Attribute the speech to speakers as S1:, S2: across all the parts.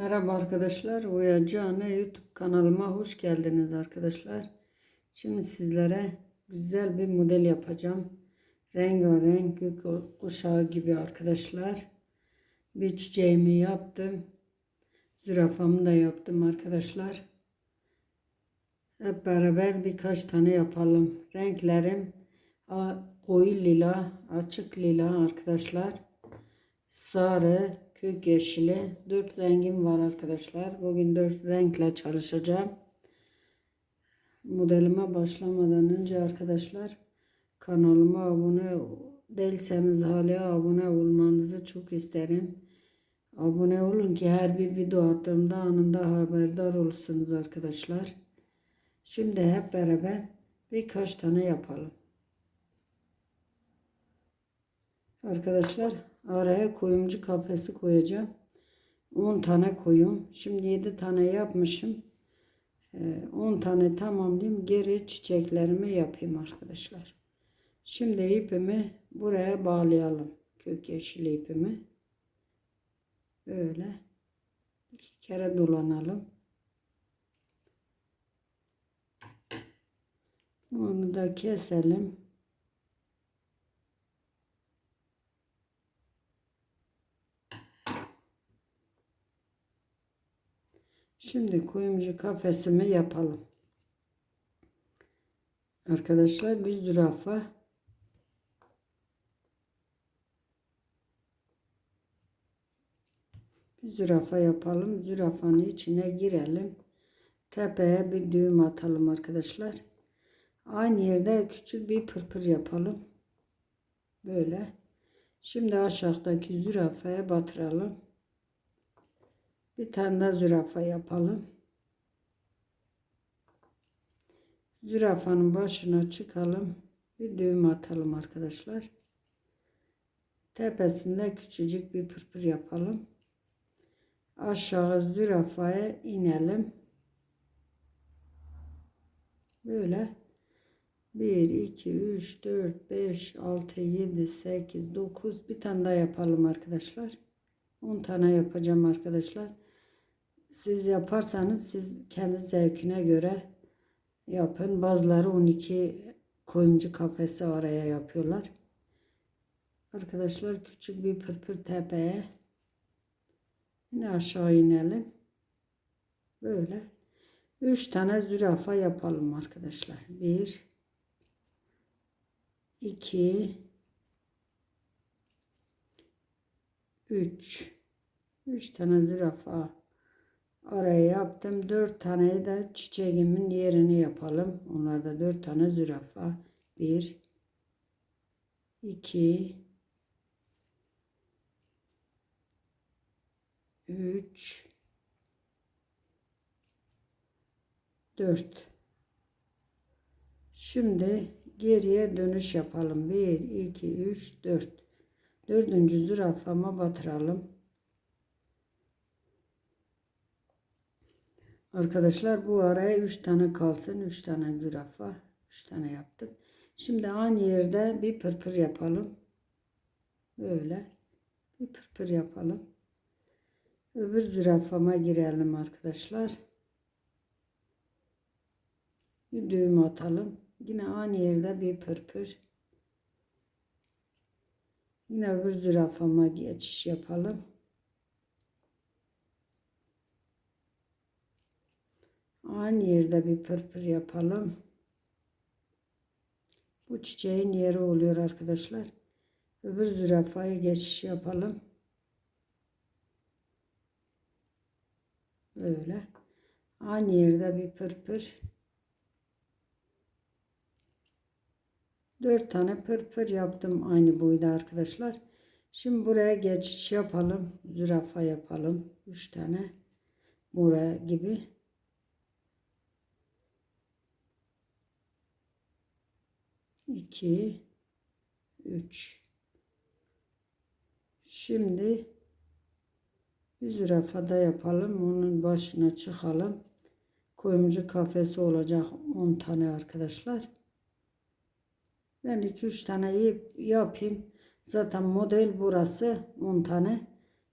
S1: Merhaba arkadaşlar. Anne YouTube kanalıma hoş geldiniz arkadaşlar. Şimdi sizlere güzel bir model yapacağım. Rengarenk gök kuşağı gibi arkadaşlar. Bir çiçeğimi yaptım. Zürafamı da yaptım arkadaşlar. Hep beraber birkaç tane yapalım. Renklerim koyu lila, açık lila arkadaşlar. Sarı, kök yeşili. Dört rengim var arkadaşlar. Bugün dört renkle çalışacağım. Modelime başlamadan önce arkadaşlar kanalıma abone değilseniz hala abone olmanızı çok isterim. Abone olun ki her bir video attığımda anında haberdar olursunuz arkadaşlar. Şimdi hep beraber birkaç tane yapalım. Arkadaşlar araya kuyumcu kafesi koyacağım. 10 tane koyun. Şimdi 7 tane yapmışım. Ee, 10 tane tamamlayayım. Geri çiçeklerimi yapayım arkadaşlar. Şimdi ipimi buraya bağlayalım. Kök yeşil ipimi. Böyle. iki kere dolanalım. Onu da keselim. Şimdi kuyumcu kafesimi yapalım. Arkadaşlar bir zürafa bir zürafa yapalım. Zürafanın içine girelim. Tepeye bir düğüm atalım arkadaşlar. Aynı yerde küçük bir pırpır yapalım. Böyle. Şimdi aşağıdaki zürafaya batıralım. Bir tane de zürafa yapalım. Zürafanın başına çıkalım. Bir düğüm atalım arkadaşlar. Tepesinde küçücük bir pırpır yapalım. Aşağı zürafaya inelim. Böyle 1, 2, 3, 4, 5, 6, 7, 8, 9 bir tane daha yapalım arkadaşlar. 10 tane yapacağım arkadaşlar. Siz yaparsanız siz kendi zevkine göre yapın. Bazıları 12 koyumcu kafesi araya yapıyorlar. Arkadaşlar küçük bir pırpır tepeye yine aşağı inelim. Böyle 3 tane zürafa yapalım arkadaşlar. 1 2 3 3 tane zürafa araya yaptım. 4 tane de çiçeğimin yerini yapalım. Onlarda 4 tane zürafa. 1 2 3 4 Şimdi geriye dönüş yapalım. 1 2 3 4 Dördüncü zürafama batıralım. Arkadaşlar bu araya 3 tane kalsın. 3 tane zürafa. 3 tane yaptım. Şimdi aynı yerde bir pırpır yapalım. Böyle. Bir pırpır yapalım. Öbür zürafama girelim arkadaşlar. Bir düğüm atalım. Yine aynı yerde bir pırpır. Yine öbür zürafama geçiş yapalım. Aynı yerde bir pırpır yapalım. Bu çiçeğin yeri oluyor arkadaşlar. Öbür zürafaya geçiş yapalım. Böyle. Aynı yerde bir pırpır. Dört tane pırpır yaptım aynı boyda arkadaşlar. Şimdi buraya geçiş yapalım. Zürafa yapalım. Üç tane. Buraya gibi. 2 3 Şimdi bir zürafada yapalım. Onun başına çıkalım. Kuyumcu kafesi olacak 10 tane arkadaşlar. Ben 2-3 tane yapayım. Zaten model burası 10 tane.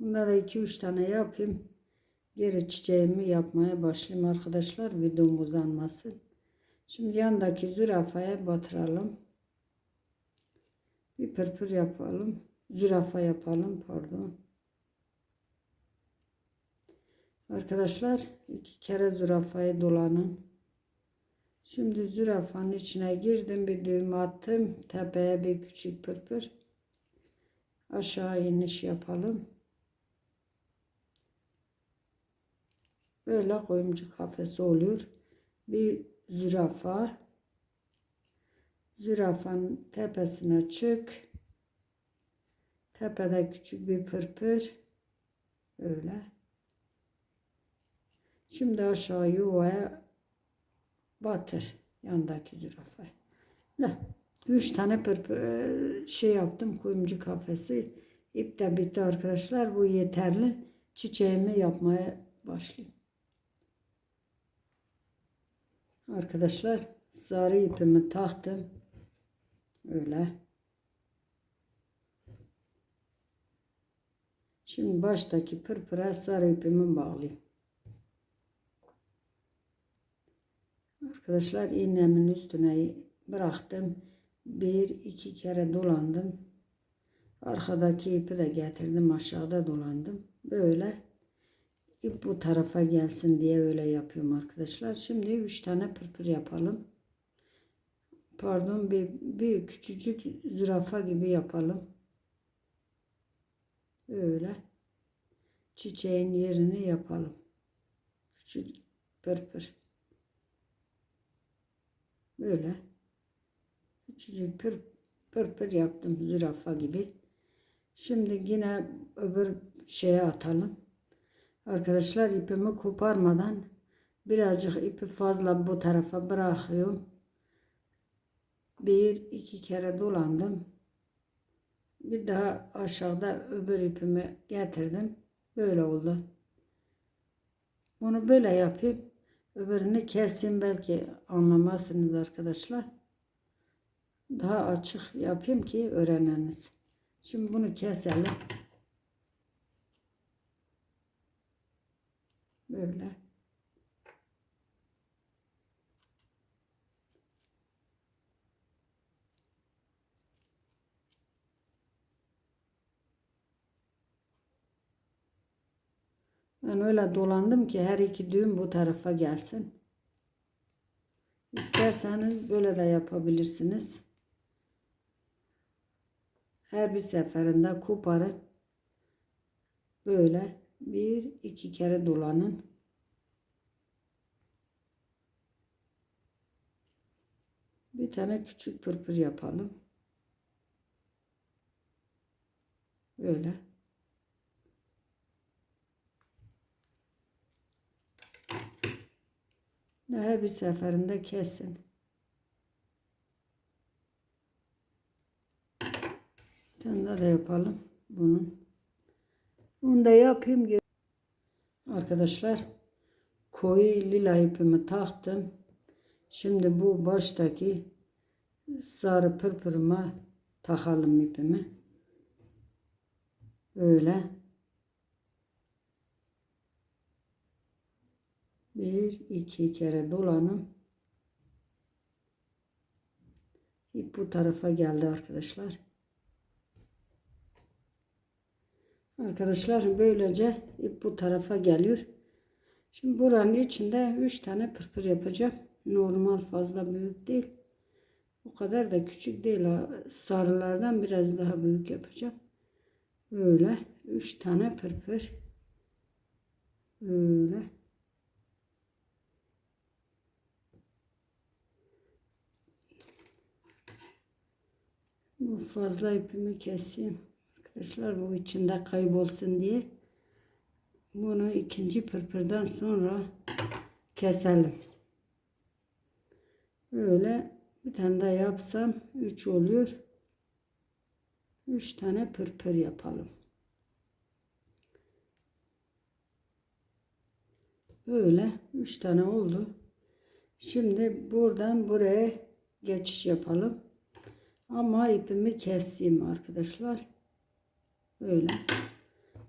S1: Bunda da 2-3 tane yapayım. geri çiçeğimi yapmaya başlayayım arkadaşlar. Videom uzanmasın. Şimdi yandaki zürafaya batıralım. Bir pırpır yapalım. Zürafa yapalım pardon. Arkadaşlar iki kere zürafayı dolanın. Şimdi zürafanın içine girdim bir düğüm attım. Tepeye bir küçük pırpır. Aşağı iniş yapalım. Böyle koyumcu kafesi oluyor. Bir zürafa. Zürafanın tepesine çık. Tepede küçük bir pırpır. Öyle. Şimdi aşağı yuvaya batır yandaki zürafayı. Ne? Üç tane pırpır e, şey yaptım kuyumcu kafesi. İp de bitti arkadaşlar. Bu yeterli. Çiçeğimi yapmaya başlayayım. Arkadaşlar sarı ipimi taktım. Öyle. Şimdi baştaki pırpıra sarı ipimi bağlayayım. Arkadaşlar iğnemin üstüne bıraktım. Bir iki kere dolandım. Arkadaki ipi de getirdim aşağıda dolandım. Böyle ip bu tarafa gelsin diye öyle yapıyorum arkadaşlar. Şimdi üç tane pırpır yapalım. Pardon bir, bir küçücük zürafa gibi yapalım. Öyle. Çiçeğin yerini yapalım. Küçük pırpır. Böyle. Küçücük pır yaptım zürafa gibi. Şimdi yine öbür şeye atalım. Arkadaşlar ipimi koparmadan birazcık ipi fazla bu tarafa bırakıyorum. Bir iki kere dolandım. Bir daha aşağıda öbür ipimi getirdim. Böyle oldu. Bunu böyle yapayım. Öbürünü keseyim belki anlamazsınız arkadaşlar. Daha açık yapayım ki öğreneniz. Şimdi bunu keselim. Böyle. Ben öyle dolandım ki her iki düğüm bu tarafa gelsin. İsterseniz böyle de yapabilirsiniz. Her bir seferinde koparın. Böyle bir iki kere dolanın. Bir tane küçük pırpır yapalım. Böyle. Her bir seferinde kesin. Bir tane daha da yapalım bunun. Bunu da yapayım. Arkadaşlar koyu lila ipimi taktım. Şimdi bu baştaki sarı pırpırıma takalım ipimi. Böyle. Bir iki kere dolanın. İp bu tarafa geldi arkadaşlar. Arkadaşlar böylece ip bu tarafa geliyor. Şimdi buranın içinde 3 tane pırpır yapacağım. Normal fazla büyük değil. O kadar da küçük değil. Sarılardan biraz daha büyük yapacağım. Böyle 3 tane pırpır. Böyle. Bu fazla ipimi keseyim. Arkadaşlar bu içinde kaybolsun diye. Bunu ikinci pırpırdan sonra keselim. Böyle bir tane daha yapsam 3 oluyor. 3 tane pırpır yapalım. Böyle 3 tane oldu. Şimdi buradan buraya geçiş yapalım. Ama ipimi keseyim arkadaşlar. Böyle.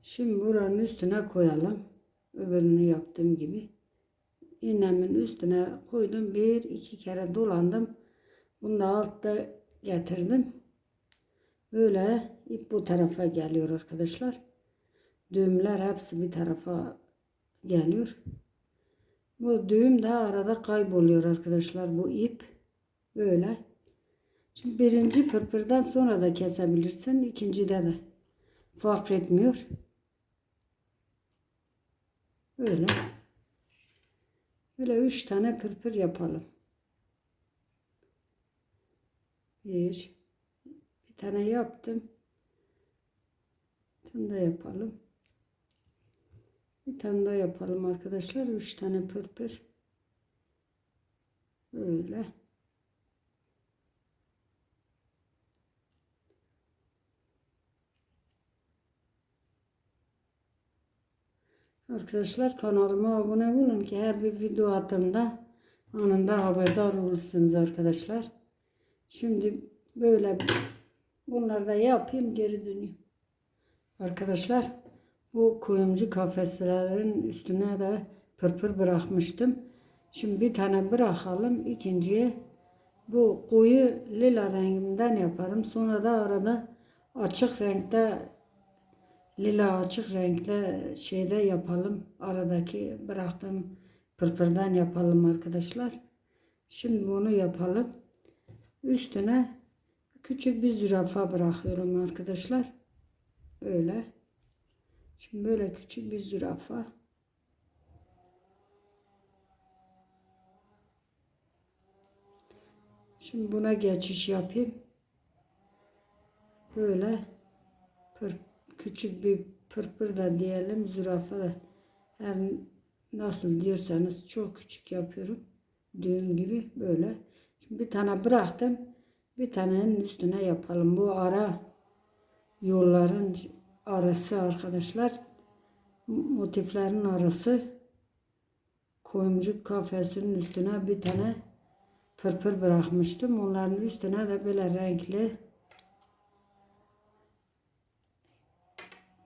S1: Şimdi buranın üstüne koyalım. öbürünü yaptığım gibi. İğnemin üstüne koydum. Bir iki kere dolandım. Bunu da altta getirdim. Böyle ip bu tarafa geliyor arkadaşlar. Düğümler hepsi bir tarafa geliyor. Bu düğüm de arada kayboluyor arkadaşlar bu ip. Böyle. Şimdi birinci pırpırdan sonra da kesebilirsin. ikincide de fark etmiyor. Böyle. Böyle üç tane pırpır yapalım. Bir. Bir tane yaptım. Bir tane de yapalım. Bir tane daha yapalım arkadaşlar. Üç tane pırpır. Böyle. Arkadaşlar kanalıma abone olun ki her bir video attığımda anında haberdar olursunuz arkadaşlar. Şimdi böyle bunları da yapayım geri döneyim. Arkadaşlar bu kuyumcu kafeslerin üstüne de pırpır bırakmıştım. Şimdi bir tane bırakalım. ikinciye bu koyu lila renginden yaparım. Sonra da arada açık renkte lila açık renkte şeyde yapalım. Aradaki bıraktığım pırpırdan yapalım arkadaşlar. Şimdi bunu yapalım. Üstüne küçük bir zürafa bırakıyorum arkadaşlar. Öyle. Şimdi böyle küçük bir zürafa. Şimdi buna geçiş yapayım. Böyle pır, küçük bir pırpır da diyelim. Zürafa da her nasıl diyorsanız çok küçük yapıyorum. Düğüm gibi böyle. Şimdi bir tane bıraktım. Bir tanenin üstüne yapalım. Bu ara yolların arası arkadaşlar. Motiflerin arası. Koyumcuk kafesinin üstüne bir tane pırpır bırakmıştım. Onların üstüne de böyle renkli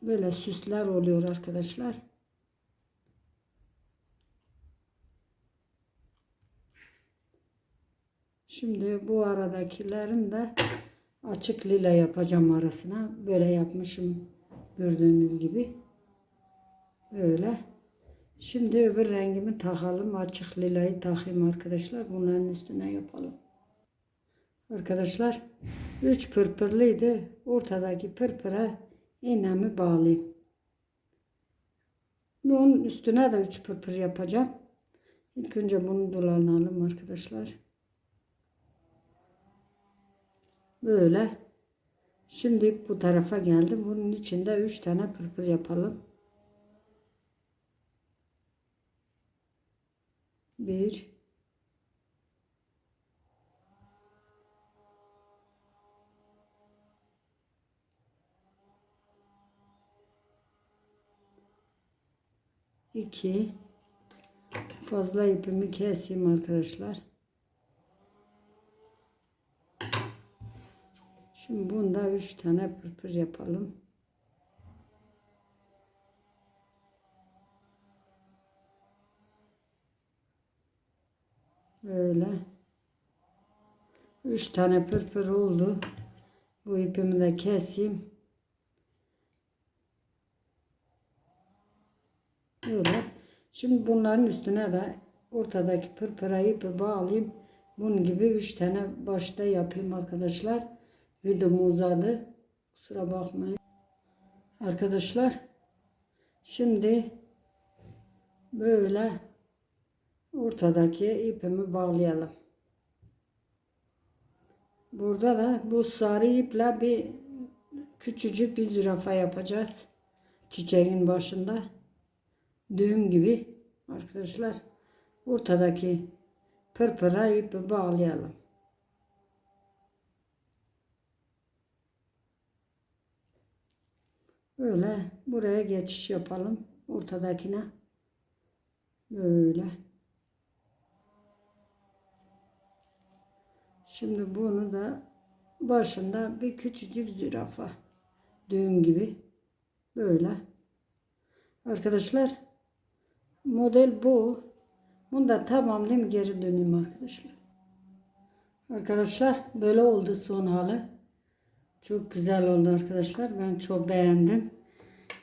S1: böyle süsler oluyor arkadaşlar. Şimdi bu aradakilerin de açık lila yapacağım arasına. Böyle yapmışım gördüğünüz gibi. Böyle. Şimdi öbür rengimi takalım. Açık lilayı takayım arkadaşlar. Bunların üstüne yapalım. Arkadaşlar 3 pırpırlıydı. Ortadaki pırpıra iğnemi bağlayayım. Bunun üstüne de 3 pırpır yapacağım. İlk önce bunu dolanalım arkadaşlar. Böyle. Şimdi bu tarafa geldim. Bunun içinde 3 tane pırpır yapalım. Bir. İki fazla ipimi keseyim arkadaşlar. Şimdi bunda üç tane pırpır yapalım. Böyle. Üç tane pırpır oldu. Bu ipimi de keseyim. Böyle. Şimdi bunların üstüne de ortadaki pırpıra ipi bağlayayım. Bunun gibi üç tane başta yapayım arkadaşlar. Videom uzadı. Kusura bakmayın. Arkadaşlar şimdi böyle ortadaki ipimi bağlayalım. Burada da bu sarı iple bir küçücük bir zürafa yapacağız. Çiçeğin başında. Düğüm gibi arkadaşlar. Ortadaki pırpıra ipi bağlayalım. Böyle buraya geçiş yapalım. Ortadakine. Böyle. Şimdi bunu da başında bir küçücük zürafa düğüm gibi böyle arkadaşlar model bu. Bunu da tamamlayayım geri döneyim arkadaşlar. Arkadaşlar böyle oldu son hali. Çok güzel oldu arkadaşlar. Ben çok beğendim.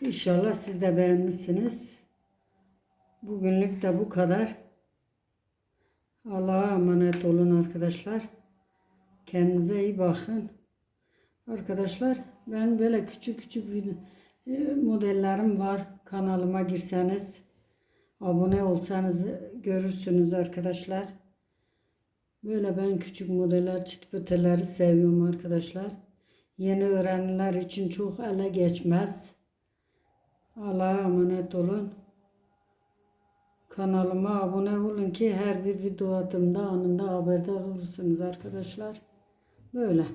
S1: İnşallah siz de beğenmişsiniz. Bugünlük de bu kadar. Allah'a emanet olun arkadaşlar. Kendinize iyi bakın. Arkadaşlar ben böyle küçük küçük e, modellerim var. Kanalıma girseniz abone olsanız görürsünüz arkadaşlar. Böyle ben küçük modeller, çıtpıtırları seviyorum arkadaşlar. Yeni öğrenenler için çok ele geçmez. Allah'a emanet olun. Kanalıma abone olun ki her bir video attığımda anında haberdar olursunuz arkadaşlar. Böyle.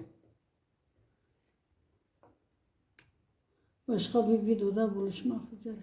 S1: Başka bir videoda buluşmak üzere.